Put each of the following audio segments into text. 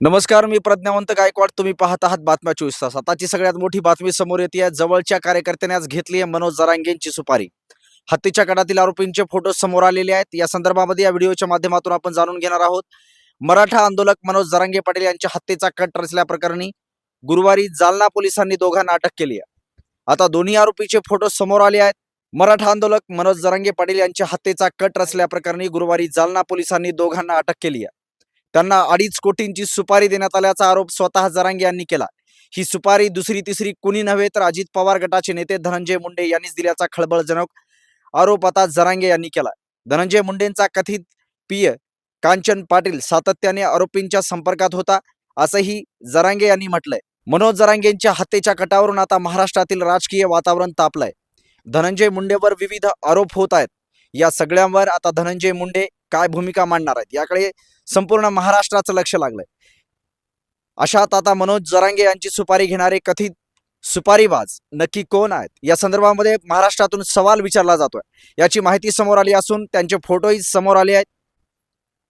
नमस्कार मी प्रज्ञावंत गायकवाड. तुम्ही पाहत आहात बातम्या चोवीस तास आताची सगळ्यात मोठी बातमी समोर येते. आहे जवळच्या कार्यकर्त्याने आज घेतली आहे मनोज जरांगेंची सुपारी. हत्तीच्या कडातील आरोपींचे फोटो समोर आलेले आहेत. या संदर्भामध्ये या व्हिडिओच्या माध्यमातून आपण जाणून घेणार आहोत. मराठा आंदोलक मनोज जरांगे पाटील यांच्या हत्येचा कट रचल्याप्रकरणी गुरुवारी जालना पोलिसांनी दोघांना अटक केली आहे. आता दोन्ही आरोपीचे फोटो समोर आले आहेत. मराठा आंदोलक मनोज जरांगे पाटील यांच्या हत्येचा कट रचल्याप्रकरणी गुरुवारी जालना पोलिसांनी दोघांना अटक केली आहे. त्यांना अडीच कोटींची सुपारी देण्यात आल्याचा आरोप स्वतः जरांगे यांनी केला. ही सुपारी दुसरी तिसरी कुणी नव्हे तर अजित पवार गटाचे नेते धनंजय मुंडे यांनीच दिल्याचा खळबळजनक आरोप आता जरांगे यांनी केला. धनंजय मुंडेंचा कथित पिय कांचन पाटील सातत्याने आरोपींच्या संपर्कात होता असंही जरांगे यांनी म्हटलंय. मनोज जरांगेंच्या हत्येच्या कटावरून आता महाराष्ट्रातील राजकीय वातावरण तापलंय. धनंजय मुंडेवर विविध आरोप होत आहेत. या सगळ्यांवर आता धनंजय मुंडे काय भूमिका मांडणार आहेत? याकडे संपूर्ण महाराष्ट्राचं लक्ष लागलंय. अशात आता मनोज जरांगे यांची सुपारी घेणारे कथित सुपारीबाज नक्की कोण आहेत? या संदर्भामध्ये महाराष्ट्रातून सवाल विचारला जातोय. याची माहिती समोर आली असून त्यांचे फोटोही समोर आले आहेत.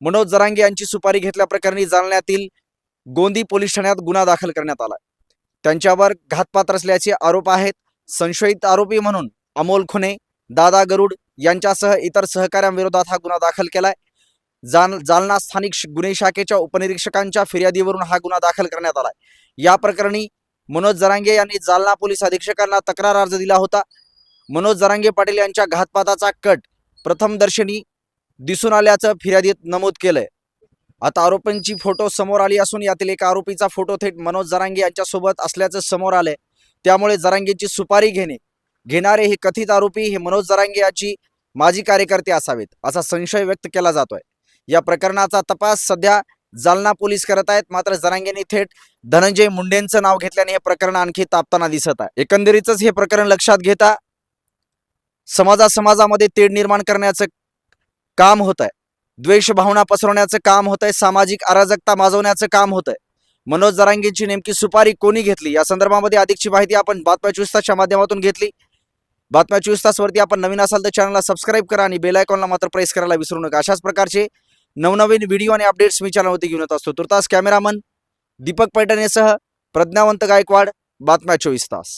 मनोज जरांगे यांची सुपारी घेतल्याप्रकरणी जालन्यातील गोंदी पोलीस ठाण्यात गुन्हा दाखल करण्यात आला त्यांच्यावर घातपात असल्याचे आरोप आहेत. संशयित आरोपी म्हणून अमोल खुने दादा गरुड यांच्यासह इतर सहकाऱ्यांविरोधात हा गुन्हा दाखल केलाय. जाल जालना स्थानिक गुन्हे शाखेच्या उपनिरीक्षकांच्या फिर्यादीवरून हा गुन्हा दाखल करण्यात आलाय. या प्रकरणी मनोज जरांगे यांनी जालना पोलीस अधीक्षकांना तक्रार अर्ज दिला होता. मनोज जरांगे पाटील यांच्या घातपाताचा कट प्रथमदर्शनी दिसून आल्याचं फिर्यादीत नमूद केलंय. आता आरोपींची फोटो समोर आली असून यातील एका आरोपीचा फोटो थेट मनोज जरांगे यांच्यासोबत असल्याचं समोर आलंय. त्यामुळे जरांगेची सुपारी घेणे घेणारे हे कथित आरोपी हे मनोज जरांगे याची माजी कार्यकर्ते असावेत असा संशय व्यक्त केला जातोय. या प्रकरणाचा तपास सध्या जालना पोलीस करत आहेत. मात्र जरांगेंनी थेट धनंजय मुंडेंचं नाव घेतल्याने हे प्रकरण आणखी तापताना दिसत आहे. एकंदरीतच हे प्रकरण लक्षात घेता समाजा समाजामध्ये तेढ निर्माण करण्याचं काम होत आहे द्वेष भावना पसरवण्याचं काम होत आहे सामाजिक अराजकता माजवण्याचं काम होत आहे मनोज जरांगेंची नेमकी सुपारी कोणी घेतली? या संदर्भामध्ये अधिकची माहिती आपण बातम्या चुस्ताच्या माध्यमातून घेतली. बातम्या चोवीस तासवरती आपण नवीन असाल तर चॅनलला सबस्क्राईब करा आणि बेल आयकॉनला मात्र प्रेस करायला विसरू नका. अशाच प्रकारचे नवनवीन व्हिडिओ आणि अपडेट्स मी चॅनलवरती घेऊन येत असतो. तुर्तास कॅमेरामन दीपक पैठणेसह प्रज्ञावंत गायकवाड बातम्या चोवीस तास.